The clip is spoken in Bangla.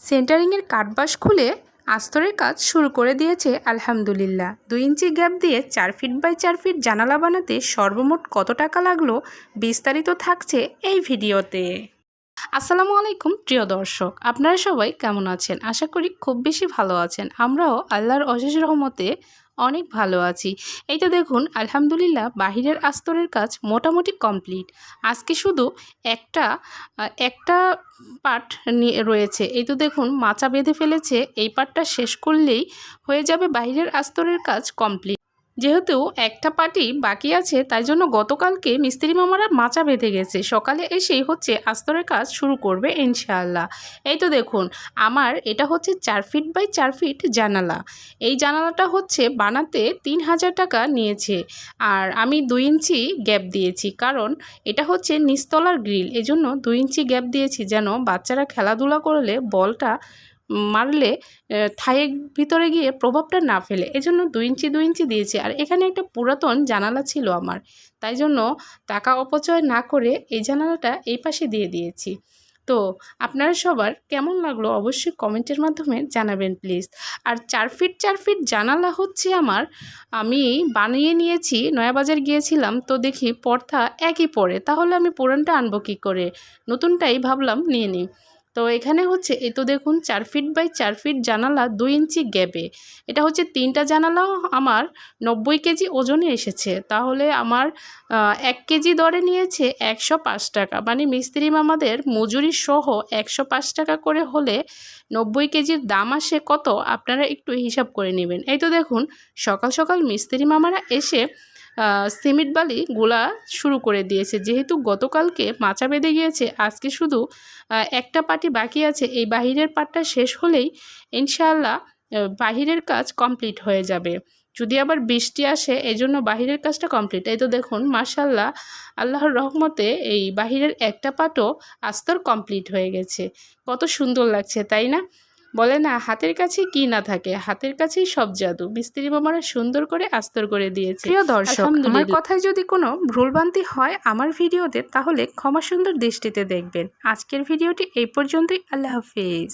সেন্টারিংয়ের কাঠবাস খুলে আস্তরের কাজ শুরু করে দিয়েছে আলহামদুলিল্লাহ। দুই ইঞ্চি গ্যাপ দিয়ে চার ফিট বাই চার ফিট জানালা বানাতে সর্বমোট কত টাকা লাগল বিস্তারিত থাকছে এই ভিডিওতে। আসসালামু আলাইকুম, প্রিয় দর্শক। আপনারা সবাই কেমন আছেন? আশা করি খুব বেশি ভালো আছেন। আমরাও আল্লাহর অশেষ রহমতে অনেক ভালো আছি। এই তো দেখুন, আলহামদুলিল্লাহ বাহিরের আস্তরের কাজ মোটামুটি কমপ্লিট। আজকে শুধু একটা একটা পার্ট নিয়ে রয়েছে। এই তো দেখুন, মাচা বেঁধে ফেলেছে। এই পার্টটা শেষ করলেই হয়ে যাবে বাহিরের আস্তরের কাজ কমপ্লিট। যেহেতু একটা পার্টি বাকি আছে, তাই জন্য গতকালকে মিস্ত্রি মামারা মাচা বেঁধে গেছে। সকালে এসেই হচ্ছে আস্তরের কাজ শুরু করবে ইনশাআল্লাহ। এই তো দেখুন, আমার এটা হচ্ছে চার ফিট বাই চার ফিট জানালা। এই জানালাটা হচ্ছে বানাতে তিন হাজার টাকা নিয়েছে আর আমি দুই ইঞ্চি গ্যাপ দিয়েছি কারণ এটা হচ্ছে নিস্তলার গ্রিল। এজন্য দুই ইঞ্চি গ্যাপ দিয়েছি যেন বাচ্চারা খেলাধুলা করলে বলটা মারলে আহ, থাইয়ের ভিতরে গিয়ে প্রভাবটা না ফেলে। এজন্য দুই ইঞ্চি দুই ইঞ্চি দিয়েছি। আর এখানে একটা পুরাতন জানালা ছিল আমার। তাই জন্য টাকা অপচয় না করে এই জানালাটা এই পাশে দিয়ে দিয়েছি। তো আপনারা সবার কেমন লাগল অবশ্যই কমেন্টের মাধ্যমে জানাবেন প্লিজ। আর চার ফিট চার ফিট জানালা হচ্ছে আমার। আমি বানিয়ে নিয়েছি নয়াবাজার গিয়েছিলাম। তো দেখি পর্থা একই পড়ে তাহলে আমি পুরানটা আনব কী করে? নতুনটাই ভাবলাম নিয়ে নিই। তো এখানে হচ্ছে, এই তো দেখুন, চার ফিট বাই চার ফিট জানালা দুই ইঞ্চি গ্যাপে এটা হচ্ছে তিনটা জানালাও আমার নব্বই কেজি ওজনে এসেছে। তাহলে আমার এক কেজি দরে নিয়েছে একশো পাঁচ টাকা। মানে মিস্ত্রি মামাদের মজুরি সহ একশো পাঁচ টাকা করে হলে নব্বই কেজির দাম আসে কত? আপনারা একটু হিসাব করে নেবেন। এই তো দেখুন, সকাল সকাল মিস্ত্রি মামারা এসে সিমেন্ট বালি গোলা শুরু করে দিয়েছে। যেহেতু গতকালকে মাচা বেঁধে গিয়েছে আজকে শুধু একটা পার্টি বাকি আছে। এই বাহিরের পার্টটা শেষ হলেই ইনশাআল্লাহ আহ, বাহিরের কাজ কমপ্লিট হয়ে যাবে। যদি আবার বৃষ্টি আসে এই জন্য বাহিরের কাজটা কমপ্লিট। এই তো দেখুন মার্শাল্লাহ আল্লাহর রহমতে এই বাহিরের একটা পাটও আস্তর কমপ্লিট হয়ে গেছে। কত সুন্দর লাগছে তাই না? বলে না হাতের কাছে কি না থাকে? হাতের কাছেই সব জাদু। মিস্ত্রি মামারা সুন্দর করে আস্তর করে দিয়েছে। প্রিয় দর্শক আমার কথায় যদি কোনো ভুলভ্রান্তি হয় আমার ভিডিওতে তাহলে ক্ষমা সুন্দর দৃষ্টিতে দেখবেন। আজকের ভিডিওটি এই পর্যন্তই। আল্লাহ হাফিজ।